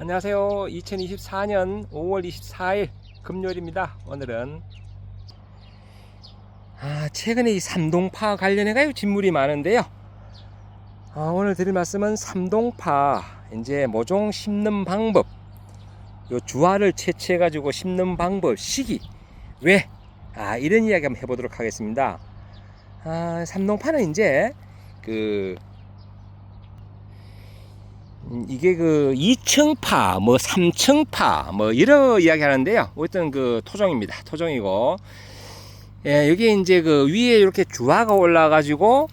안녕하세요. 2024년 5월 24일 금요일입니다. 오늘은 아, 최근에 이 삼동파 관련해 가지고 진물이 많은데요. 아, 오늘 드릴 말씀은 삼동파 이제 모종 심는 방법, 요 주화를 채취해 가지고 심는 방법, 시기 왜? 아 이런 이야기 한번 해보도록 하겠습니다. 아, 삼동파는 이제 그 음, 이게 그 2층파, 뭐 3층파, 뭐 이런 이야기 하는데요. 어떤 그 토종입니다. 토종이고, 예, 여기 이제 그 위에 이렇게 주화가 올라가지고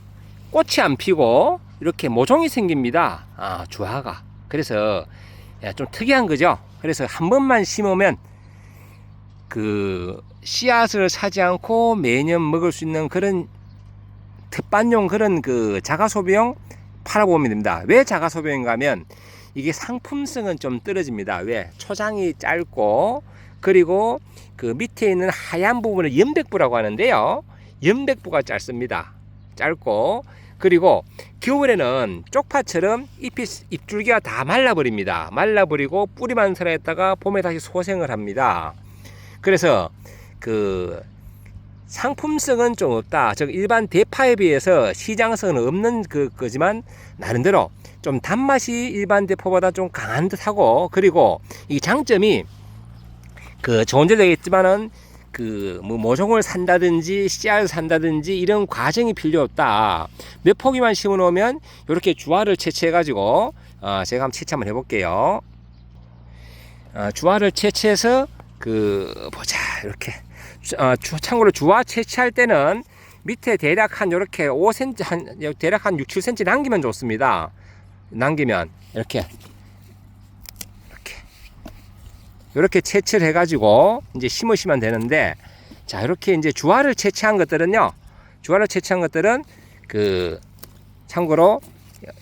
꽃이 안 피고 이렇게 모종이 생깁니다. 아, 주화가. 그래서 예, 좀 특이한 거죠. 그래서 한 번만 심으면 그 씨앗을 사지 않고 매년 먹을 수 있는 그런 특반용 그런 그 자가 소비용 팔아보면 됩니다. 왜 자가소비용인가 하면 이게 상품성은 좀 떨어집니다. 왜? 초장이 짧고 그리고 그 밑에 있는 하얀 부분을 연백부라고 하는데요. 연백부가 짧습니다. 짧고 그리고 겨울에는 쪽파처럼 잎이 잎줄기가 다 말라버립니다. 말라버리고 뿌리만 살아있다가 봄에 다시 소생을 합니다. 그래서 그 상품성은 좀 없다. 즉 일반 대파에 비해서 시장성은 없는 그 거지만 나름대로 좀 단맛이 일반 대파보다 좀 강한 듯하고 그리고 이 장점이 그 좋은 데도 있지만은 그뭐 모종을 산다든지 씨앗을 산다든지 이런 과정이 필요 없다. 몇 포기만 심어 놓으면 이렇게 주화를 채취해 가지고 어 제가 한번 채취 한번 해볼게요. 어 주화를 채취해서 그 보자 이렇게 어, 주- 참고로 주화 채취할 때는 밑에 대략 한 이렇게 5cm 한 대략 한 6, 7cm 남기면 좋습니다. 남기면 이렇게. 이렇게. 이렇게 채취를 해가지고 이제 심으시면 되는데 자 이렇게 이제 주화를 채취한 것들은요 주화를 채취한 것들은 그 참고로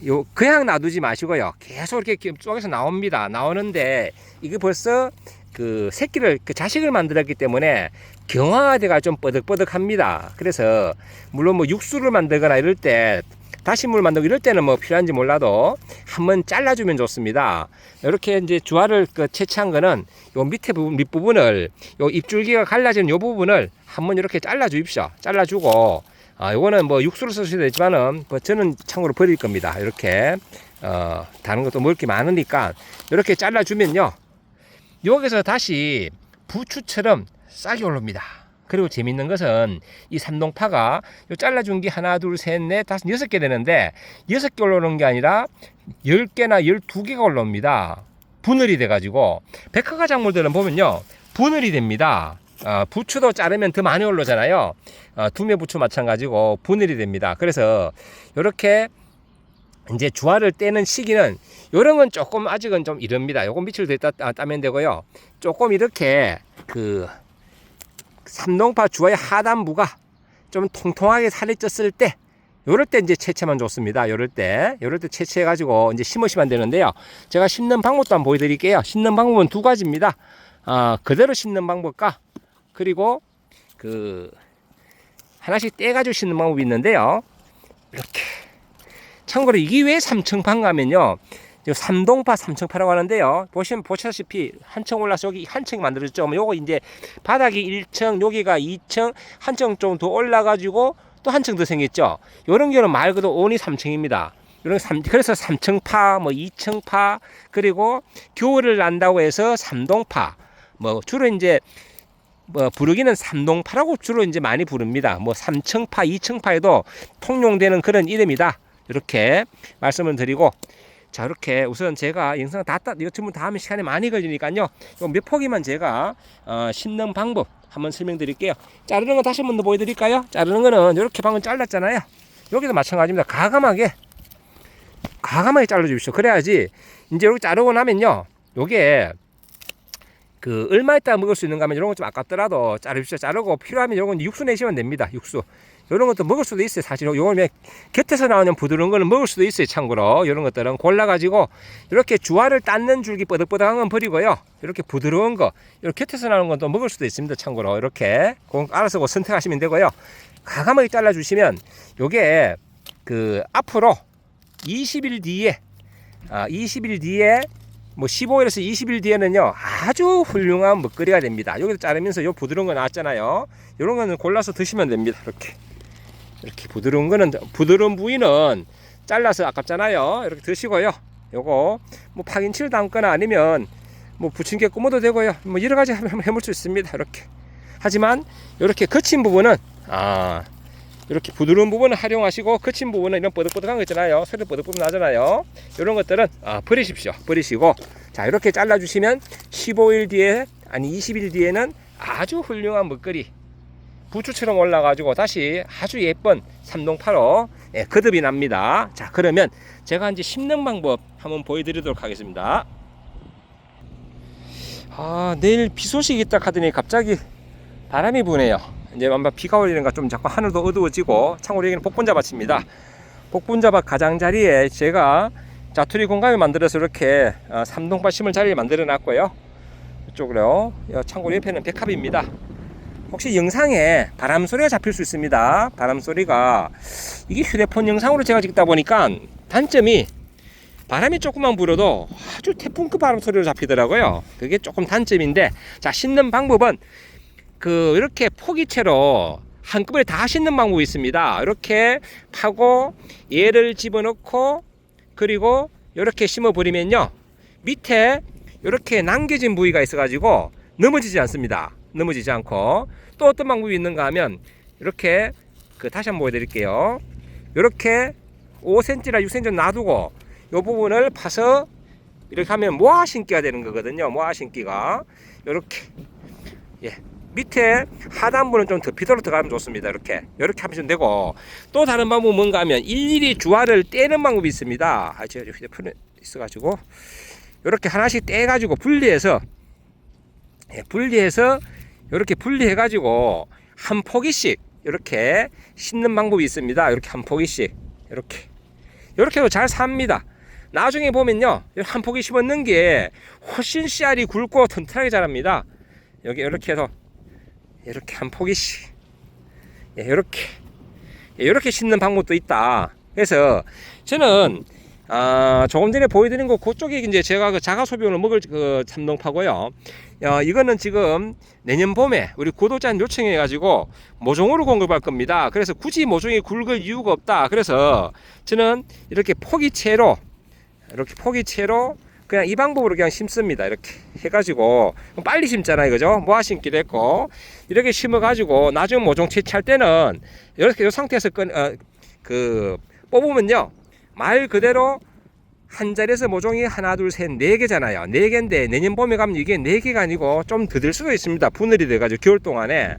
요 그냥 놔두지 마시고요. 계속 이렇게 쪼개서 나옵니다. 나오는데 이게 벌써 그 새끼를 그 자식을 만들었기 때문에 경화가 좀 뻐득뻐득합니다. 그래서 물론 뭐 육수를 만들거나 이럴 때 다시물 만들고 이럴 때는 뭐 필요한지 몰라도 한번 잘라주면 좋습니다. 이렇게 이제 주화를 그 채취한 거는 요 밑에 부분 밑부분을 요 잎줄기가 갈라진 요 부분을 한번 이렇게 잘라 주십시오. 잘라주고 아 요거는 뭐 육수를 쓸 수도 있지만은 뭐 저는 참고로 버릴 겁니다. 이렇게 어 다른 것도 먹을 게 많으니까 이렇게 잘라주면요. 여기서 다시 부추처럼 싹이 올라옵니다. 그리고 재밌는 것은 이 삼동파가 요 잘라준 게 하나, 둘, 셋, 넷, 다섯, 여섯 개 되는데 여섯 개 올라오는 게 아니라 열 개나 열두 개가 올라옵니다. 분열이 돼가지고 백화가 작물들은 보면요 분열이 됩니다. 어, 부추도 자르면 더 많이 올라오잖아요. 어, 두매 부추 마찬가지고 분열이 됩니다. 그래서 이렇게 이제 주화를 떼는 시기는 요런 건 조금 아직은 좀 이릅니다. 요건 밑을 더 따, 따면 되고요. 조금 이렇게 그 삼동파 주화의 하단부가 좀 통통하게 살이 쪘을 때 요럴 때 이제 채취하면 좋습니다. 요럴 때 요럴 때 채취해 가지고 이제 심으시면 되는데요. 제가 심는 방법도 한번 보여드릴게요. 심는 방법은 두 가지입니다. 아 그대로 심는 방법과 그리고 그 하나씩 떼가지고 심는 방법이 있는데요. 이렇게 참고로 이게 왜 삼층파인가 하면요. 요 삼동파 삼층파라고 하는데요. 보시면 보시다시피 한 층 올라서 여기 한층 만들어졌죠. 뭐 요거 이제 바닥이 1층, 여기가 2층, 한 층 좀 더 올라가지고 또 한 층 더 생겼죠. 요런 경우는 말 그대로 온이 3층입니다. 요런 삼, 그래서 3층파, 뭐 2층파, 그리고 겨울을 난다고 해서 삼동파. 뭐 주로 이제 뭐 부르기는 삼동파라고 주로 이제 많이 부릅니다. 뭐 3층파, 2층파에도 통용되는 그런 이름이다. 이렇게 말씀을 드리고 자 이렇게 우선 제가 영상 다 따, 유튜브 다 하면 시간이 많이 걸리니까요. 요몇 포기만 제가 어, 심는 방법 한번 설명드릴게요. 자르는 거 다시 한번 더 보여드릴까요? 자르는 거는 이렇게 방금 잘랐잖아요. 여기도 마찬가지입니다. 가감하게 가감하게 잘라 주십시오. 그래야지 이제 이렇게 자르고 나면요 요게 그 얼마 있다 먹을 수 있는가 하면 이런 거좀 아깝더라도 자르십시오 자르고 필요하면 요건 육수 내시면 됩니다 육수 이런 것도 먹을 수도 있어요. 사실 요걸 왜 곁에서 나오는 부드러운 거는 먹을 수도 있어요. 참고로 이런 것들은 골라가지고 이렇게 주화를 닦는 줄기 뻐덕뻐덕한 건 버리고요. 이렇게 부드러운 거, 이렇게 곁에서 나오는 것도 먹을 수도 있습니다. 참고로 이렇게 그 알아서 그 선택하시면 되고요. 가감하게 잘라주시면 요게 그 앞으로 20일 뒤에 아 20일 뒤에 뭐 15일에서 20일 뒤에는요 아주 훌륭한 먹거리가 됩니다. 여기서 자르면서 요 부드러운 거 나왔잖아요. 이런 거는 골라서 드시면 됩니다. 이렇게 이렇게 부드러운 거는 부드러운 부위는 잘라서 아깝잖아요. 이렇게 드시고요. 요거 뭐 파김치를 담거나 아니면 뭐 부침개 꾸며도 되고요. 뭐 여러 가지 해볼 수 있습니다. 이렇게 하지만 이렇게 거친 부분은 아 이렇게 부드러운 부분을 활용하시고 거친 부분은 이런 뻐득뻐득한 거 있잖아요. 소리 뻐득뻐득 나잖아요. 이런 것들은 아, 버리십시오. 버리시고 자 이렇게 잘라주시면 15일 뒤에 아니 20일 뒤에는 아주 훌륭한 먹거리 부추처럼 올라가지고 다시 아주 예쁜 삼동파로 예, 거듭이 납니다. 자 그러면 제가 이제 심는 방법 한번 보여드리도록 하겠습니다. 아 내일 비 소식 있다 하더니 갑자기 바람이 부네요. 이제 아마 비가 올리는가 좀 자꾸 하늘도 어두워지고 참고로 여기는 복분자밭입니다. 복분자밭 가장자리에 제가 자투리 공간을 만들어서 이렇게 어, 삼동밭 심을 자리를 만들어 놨고요. 이쪽으로 어, 참고로 옆에는 백합입니다. 혹시 영상에 바람 소리가 잡힐 수 있습니다. 바람 소리가 이게 휴대폰 영상으로 제가 찍다 보니까 단점이 바람이 조금만 불어도 아주 태풍급 바람 소리로 잡히더라고요. 그게 조금 단점인데 자 씻는 방법은 그 이렇게 포기채로 한꺼번에 다 씻는 방법이 있습니다. 이렇게 파고 얘를 집어넣고 그리고 이렇게 심어 버리면요 밑에 이렇게 남겨진 부위가 있어가지고 넘어지지 않습니다. 넘어지지 않고 또 어떤 방법이 있는가 하면 이렇게 그 다시 한번 보여드릴게요. 이렇게 5cm나 6cm 놔두고 이 부분을 파서 이렇게 하면 모아 심기가 되는 거거든요. 모아 심기가 이렇게 예 밑에 하단부는 좀 덮이도록 들어가면 좋습니다. 이렇게 이렇게 하시면 되고 또 다른 방법은 뭔가 하면 일일이 주화를 떼는 방법이 있습니다. 아, 제가 휴대폰에 있어가지고 이렇게 하나씩 떼가지고 분리해서 예, 분리해서 이렇게 분리해가지고 한 포기씩 이렇게 심는 방법이 있습니다. 이렇게 한 포기씩 이렇게 이렇게 해도 잘 삽니다. 나중에 보면요 한 포기 심었는 게 훨씬 씨알이 굵고 튼튼하게 자랍니다. 여기 이렇게 해서 이렇게 한 포기씩 예, 이렇게 예, 이렇게 심는 방법도 있다. 그래서 저는 아, 조금 전에 보여드린 거 그쪽에 이제 제가 그 자가 소비용을 먹을 그 참동파고요. 어, 이거는 지금 내년 봄에 우리 구독자님 요청해 가지고 모종으로 공급할 겁니다. 그래서 굳이 모종이 굵을 이유가 없다. 그래서 저는 이렇게 포기채로 이렇게 포기채로 그냥 이 방법으로 그냥 심습니다. 이렇게 해가지고 빨리 심잖아요, 그죠? 모아 심기도 했고 이렇게 심어가지고 나중 모종 채취할 때는 이렇게 이 상태에서 끈, 어, 그 뽑으면요 말 그대로 한 자리에서 모종이 하나, 둘, 셋, 네 개잖아요. 네 개인데 내년 봄에 가면 이게 네 개가 아니고 좀더될 수도 있습니다. 분할이 돼가지고 겨울 동안에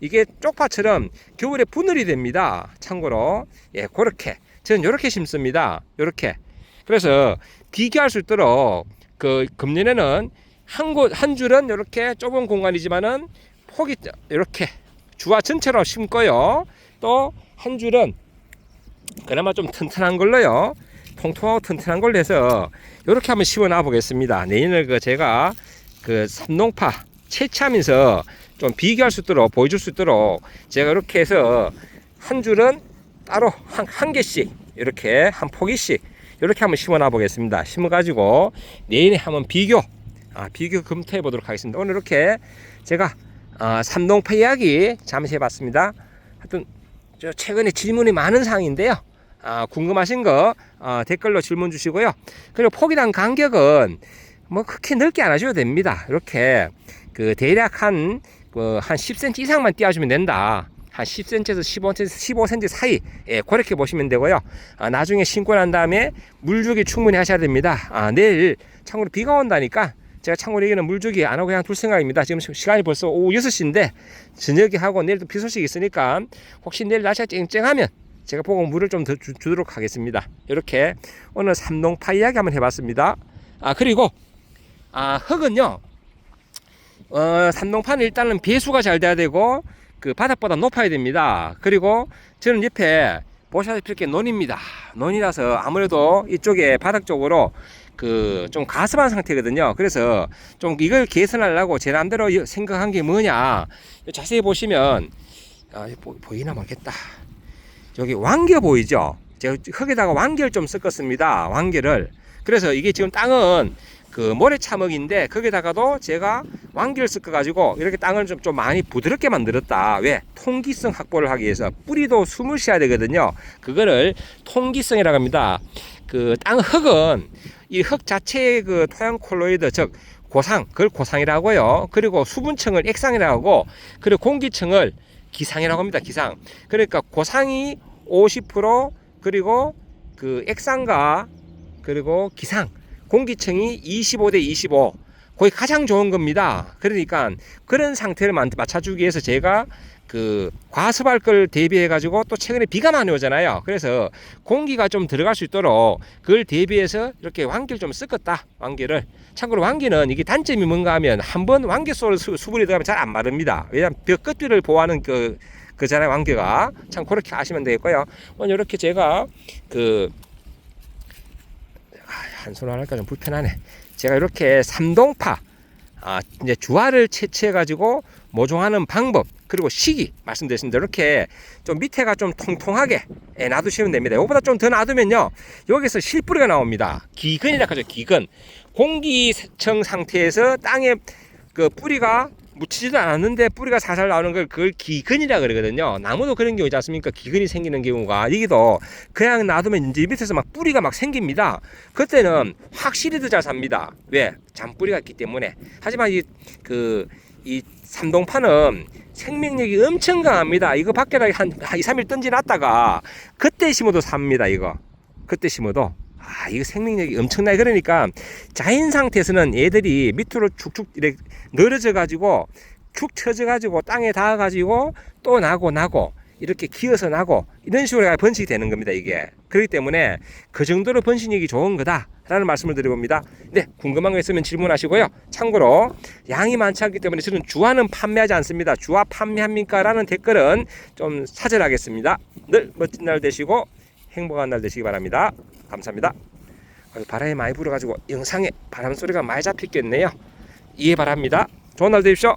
이게 쪽파처럼 겨울에 분할이 됩니다. 참고로 예, 그렇게 저는 이렇게 심습니다. 이렇게 그래서 비교할 수 있도록 그 금년에는 한 곳 한 줄은 이렇게 좁은 공간이지만은 폭이 이렇게 주화 전체로 심고요. 또 한 줄은 그나마 좀 튼튼한 걸로요. 통통하고 튼튼한 걸로 해서 이렇게 한번 심어놔 보겠습니다. 내년에 그 제가 그 삼농파 채취하면서 좀 비교할 수 있도록 보여줄 수 있도록 제가 이렇게 해서 한 줄은 따로 한, 한 개씩 이렇게 한 포기씩 이렇게 한번 심어 놔 보겠습니다. 심어 가지고 내년에 한번 비교 아, 비교 검토해 보도록 하겠습니다. 오늘 이렇게 제가 아, 삼동파 이야기 잠시 해봤습니다. 하여튼 저 최근에 질문이 많은 사항인데요. 아, 궁금하신 거 어, 댓글로 질문 주시고요. 그리고 포기당 간격은 뭐 그렇게 넓게 안 하셔도 됩니다. 이렇게 그 대략 한, 그, 한 10cm 이상만 띄워주면 된다. 한 10cm에서 15cm, 15cm 사이, 예, 그렇게 보시면 되고요. 아, 나중에 신고 난 다음에 물주기 충분히 하셔야 됩니다. 아, 내일 참고로 비가 온다니까 제가 참고로 얘기는 물주기 안 하고 그냥 둘 생각입니다. 지금 시간이 벌써 오후 6시인데 저녁에 하고 내일도 비 소식이 있으니까 혹시 내일 날씨가 쨍쨍하면 제가 보고 물을 좀 더 주도록 하겠습니다. 이렇게 오늘 삼동파 이야기 한번 해봤습니다. 아 그리고 아 흙은요 어 삼동파는 일단은 배수가 잘 돼야 되고 그 바닥보다 높아야 됩니다. 그리고 저는 옆에 보시다시피 이렇게 논입니다. 논이라서 아무래도 이쪽에 바닥 쪽으로 그 좀 가습한 상태거든요. 그래서 좀 이걸 개선하려고 제 나름대로 생각한 게 뭐냐 자세히 보시면 아, 보, 보이나 모르겠다. 여기 왕겨 보이죠? 제가 흙에다가 왕겨를 좀 섞었습니다. 왕겨를. 그래서 이게 지금 땅은 그 모래 차먹인데 거기다가도 제가 왕기를 섞어가지고 이렇게 땅을 좀, 좀 많이 부드럽게 만들었다. 왜? 통기성 확보를 하기 위해서 뿌리도 숨을 쉬어야 되거든요. 그거를 통기성이라고 합니다. 그 땅 흙은 이 흙 자체의 그 토양 콜로이드 즉 고상 그걸 고상이라고요. 그리고 수분층을 액상이라고 하고 그리고 공기층을 기상이라고 합니다. 기상. 그러니까 고상이 50% 그리고 그 액상과 그리고 기상 공기층이 25대 25 거의 가장 좋은 겁니다. 그러니까 그런 상태를 만- 맞춰주기 위해서 제가 그 과습할 걸 대비해 가지고 또 최근에 비가 많이 오잖아요. 그래서 공기가 좀 들어갈 수 있도록 그걸 대비해서 이렇게 왕기를 좀 섞었다. 왕기를 참고로 왕기는 이게 단점이 뭔가 하면 한번 수, 수분이 들어가면 잘 안 마릅니다. 왜냐하면 벽 끝비를 보호하는 그 그잖아요 왕기가 참 그렇게 아시면 되겠고요. 오늘 이렇게 제가 그 하니까 좀 불편하네. 제가 이렇게 삼동파 아, 이제 주화를 채취해 가지고 모종하는 방법 그리고 시기 말씀드렸습니다. 이렇게 좀 밑에가 좀 통통하게 예, 놔두시면 됩니다. 이거보다 좀 더 놔두면요 여기서 실뿌리가 나옵니다. 기근이라 하죠. 기근 공기청 상태에서 땅에 그 뿌리가 묻히지도 않았는데 뿌리가 살살 나오는 걸 그걸 기근이라 그러거든요. 나무도 그런 경우 있지 않습니까? 기근이 생기는 경우가 여기도 그냥 놔두면 이제 밑에서 막 뿌리가 막 생깁니다. 그때는 확실히 더 잘 삽니다. 왜? 잔뿌리가 있기 때문에. 하지만 이 그 이 삼동파는 생명력이 엄청 강합니다. 이거 밖에다 한, 한 2, 3일 던져놨다가 그때 심어도 삽니다. 이거. 그때 심어도. 아, 이거 생명력이 엄청나요. 그러니까 자연 상태에서는 얘들이 밑으로 축축 이렇게 늘어져 가지고 축 처져 가지고 땅에 닿아 가지고 또 나고 나고 이렇게 기어서 나고 이런 식으로 번식이 되는 겁니다. 이게. 그렇기 때문에 그 정도로 번식력이 좋은 거다라는 말씀을 드려봅니다. 네, 궁금한 거 있으면 질문하시고요. 참고로 양이 많지 않기 때문에 저는 주화는 판매하지 않습니다. 주화 판매합니까? 라는 댓글은 좀 사절하겠습니다. 늘 멋진 날 되시고 행복한 날 되시기 바랍니다. 감사합니다. 어, 바람이 많이 불어가지고 영상에 바람 소리가 많이 잡혔겠네요. 이해 바랍니다. 좋은 날 되십시오.